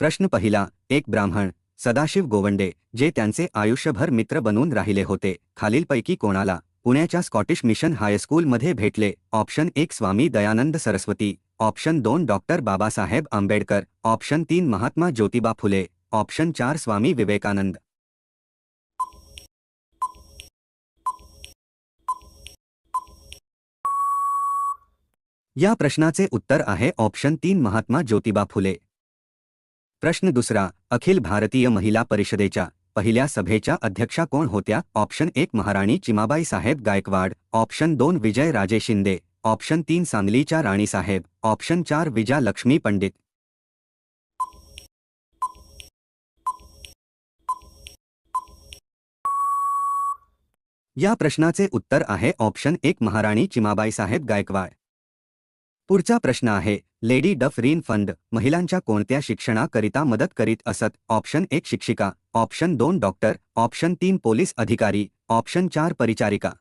प्रश्न पहिला एक ब्राह्मण सदाशिव गोवंडे जे त्यांचे आयुष्यभर मित्र बनून राहिले होते. खालीलपैकी कोणाला? पुण्याच्या स्कॉटिश मिशन हायस्कूलमध्ये भेटले. ऑप्शन एक स्वामी दयानंद सरस्वती. ऑप्शन दोन डॉक्टर बाबासाहेब आंबेडकर. ऑप्शन तीन महात्मा ज्योतिबा फुले. ऑप्शन चार स्वामी विवेकानंद. या प्रश्नाचे उत्तर आहे ऑप्शन तीन महात्मा ज्योतिबा फुले. प्रश्न दुसरा अखिल भारतीय महिला परिषदेच्या पहिल्या सभेच्या अध्यक्षा कोण होत्या? ऑप्शन एक महाराणी चिमाबाई साहेब गायकवाड. ऑप्शन दोन विजय राजे शिंदे. ऑप्शन तीन सांगलीच्या राणीसाहेब ऑप्शन चार विजा लक्ष्मी पंडित. या प्रश्नाचे उत्तर आहे ऑप्शन एक महाराणी चिमाबाई साहेब गायकवाड. पुढचा प्रश्न आहे लेडी डफ रीन फंड महिलांच्या कोणत्या शिक्षणाकरिता मदत करीत असत? ऑप्शन एक शिक्षिका ऑप्शन दोन डॉक्टर ऑप्शन तीन पोलीस अधिकारी ऑप्शन चार परिचारिका.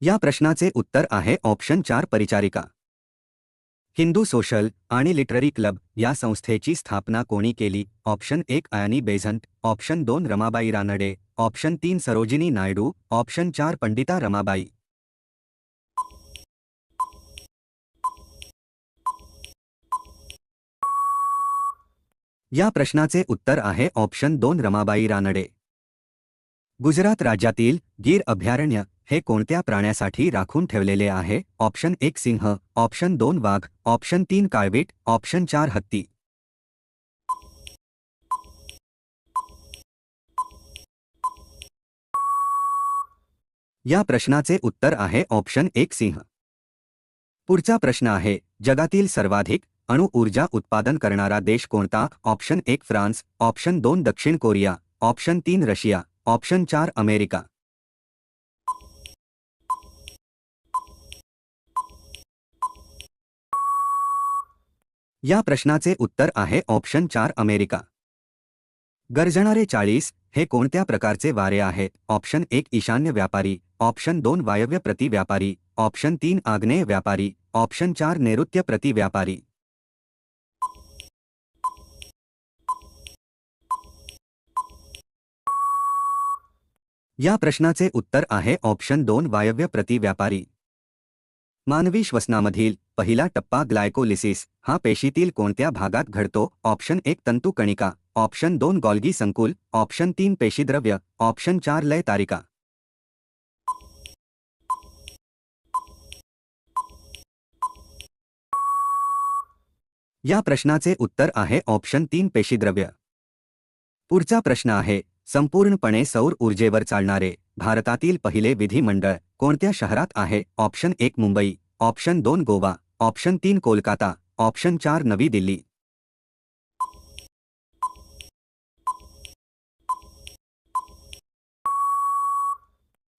या प्रश्नाचे उत्तर आहे ऑप्शन चार परिचारिका. हिंदू सोशल आणि लिटररी क्लब या संस्थेची स्थापना कोणी केली? ऑप्शन एक आयानी बेझंट ऑप्शन दोन रमाबाई रानडे ऑप्शन तीन सरोजिनी नायडू ऑप्शन चार पंडिता रमाबाई. या प्रश्नाचे उत्तर आहे ऑप्शन दोन रमाबाई रानडे. गुजरात राज्यातील गीर अभयारण्य हे कोणत्या प्राण्यासाठी राखून ठेवलेले आहे? ऑप्शन एक सिंह, ऑप्शन दोन वाघ, ऑप्शन तीन काळवीट ऑप्शन चार हत्ती. या प्रश्नाचे उत्तर आहे ऑप्शन एक सिंह. पुढचा प्रश्न आहे, जगातील सर्वाधिक अणु ऊर्जा उत्पादन करणारा देश कोणता? ऑप्शन एक फ्रान्स, ऑप्शन दोन दक्षिण कोरिया, ऑप्शन तीन रशिया, ऑप्शन चार अमेरिका. या प्रश्नाचे उत्तर आहे ऑप्शन चार अमेरिका. गरजणारे चाळीस हे कोणत्या प्रकारचे वारे आहेत? ऑप्शन एक ईशान्य व्यापारी, ऑप्शन दोन वायव्य प्रति व्यापारी, ऑप्शन तीन आग्नेय व्यापारी, ऑप्शन चार नैऋत्य प्रति व्यापारी. या प्रश्नाचे उत्तर आहे ऑप्शन दोन वायव्य प्रति व्यापारी. मानवी श्वसनामधील पहिला टप्पा ग्लायकोलिसिस. हा पेशीतील कोणत्या भागात घडतो? ऑप्शन एक तंतुकणिका ऑप्शन दोन गॉल्गी संकुल. ऑप्शन तीन पेशीद्रव्य. ऑप्शन चार लय तारिका. या प्रश्नाचे उत्तर आहे ऑप्शन तीन पेशीद्रव्य. पुढचा प्रश्न आहे संपूर्णपणे सौर ऊर्जेवर चालणारे भारतातील पहिले विधिमंडळ कोणत्या शहरात आहे? ऑप्शन एक मुंबई. ऑप्शन दोन गोवा. ऑप्शन तीन कोलकाता ऑप्शन चार नवी दिल्ली.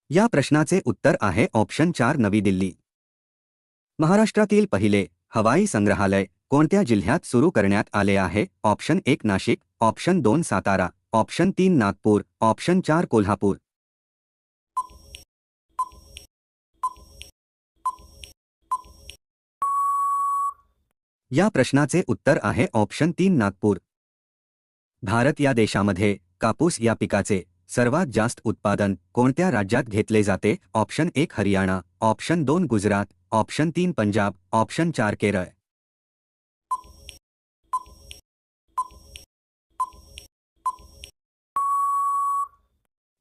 या प्रश्नाचे उत्तर आहे ऑप्शन चार नवी दिल्ली. महाराष्ट्रातील पहिले हवाई संग्रहालय कोणत्या जिल्ह्यात सुरू करण्यात आले आहे? ऑप्शन एक नाशिक ऑप्शन दोन सातारा ऑप्शन तीन नागपूर ऑप्शन चार कोल्हापूर. या प्रश्नाचे उत्तर आहे ऑप्शन तीन नागपूर. भारत या देशामध्ये कापूस या पिकाचे सर्वात जास्त उत्पादन कोणत्या राज्यात घेतले जाते? ऑप्शन एक हरियाणा ऑप्शन दोन गुजरात ऑप्शन तीन पंजाब ऑप्शन चार केरळ.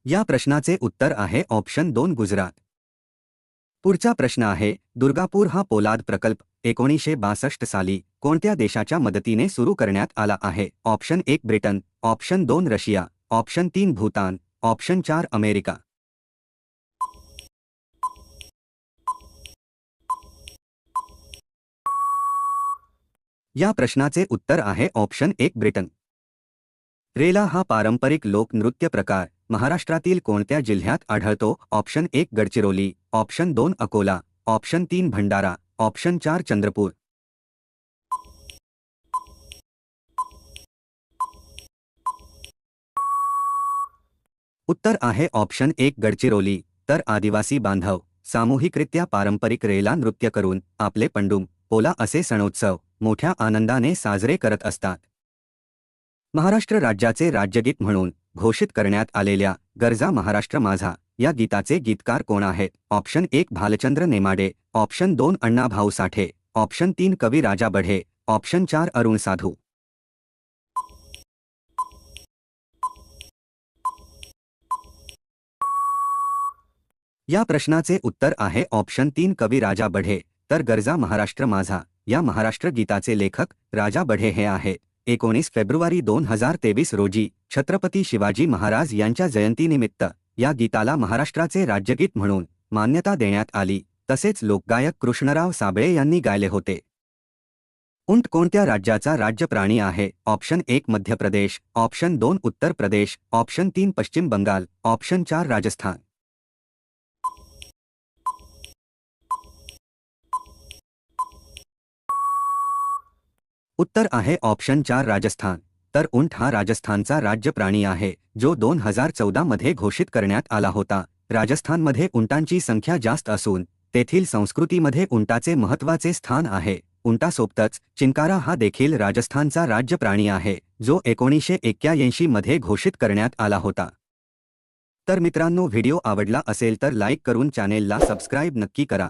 या प्रश्नाचे उत्तर आहे ऑप्शन दोन गुजरात. पुढचा प्रश्न आहे, दुर्गापूर हा पोलाद प्रकल्प एकोणीसशे बासष्ट साली कोणत्या देशाच्या मदतीने सुरू करण्यात आला आहे? ऑप्शन एक ब्रिटन ऑप्शन दोन रशिया ऑप्शन तीन भूतान ऑप्शन चार अमेरिका. या प्रश्नाचे उत्तर आहे ऑप्शन एक ब्रिटन. रेला हा पारंपरिक लोकनृत्य प्रकार महाराष्ट्रातील कोणत्या जिल्ह्यात आढळतो? ऑप्शन एक गडचिरोली ऑप्शन दोन अकोला ऑप्शन तीन भंडारा ऑप्शन चार चंद्रपूर. उत्तर आहे ऑप्शन एक गडचिरोली. तर आदिवासी बांधव सामूहिकरित्या पारंपरिक रेला नृत्य करून आपले पंडुम पोला असे सणोत्सव मोठ्या आनंदाने साजरे करत असतात. महाराष्ट्र राज्याचे राज्यगीत म्हणून घोषित करण्यात आलेल्या गरजा महाराष्ट्र माझा. या गीताचे गीतकार कोण आहेत? ऑप्शन एक भालचंद्र नेमाडे. ऑप्शन दोन अण्णाभाऊ साठे. ऑप्शन तीन कवी राजा बढे. ऑप्शन चार अरुण साधू. या प्रश्नाचे उत्तर आहे ऑप्शन तीन कवी राजा बढे. तर गरजा महाराष्ट्र माझा. या महाराष्ट्र गीताचे लेखक राजा बढे हे आहेत. एकोणीस फेब्रुवारी दोन हजार तेवीस रोजी छत्रपती शिवाजी महाराज यांच्या जयंतीनिमित्त या गीताला महाराष्ट्राचे राज्यगीत म्हणून मान्यता देण्यात आली. तसेच लोकगायक कृष्णराव साबळे यांनी गायले होते. उंट कोणत्या राज्याचा राज्य प्राणी आहे? ऑप्शन एक मध्य प्रदेश ऑप्शन दोन उत्तर प्रदेश ऑप्शन तीन पश्चिम बंगाल ऑप्शन चार राजस्थान. उत्तर आहे ऑप्शन चार राजस्थान. तर उंट हा राजस्थानचा राज्य प्राणी आहे जो दोन हजार चौदा मध्ये घोषित करण्यात आला होता. राजस्थानमध्ये उंटांची संख्या जास्त असून तेथील संस्कृतीमध्ये उंटाचे महत्त्वाचे स्थान आहे. उंटासोबतच चिंकारा हा देखील राजस्थानचा राज्य प्राणी आहे जो एकोणीसशे एक्क्याऐंशी मध्ये घोषित करण्यात आला होता. तर मित्रांनो व्हिडिओ आवडला असेल तर लाईक करून चॅनेलला सबस्क्राईब नक्की करा.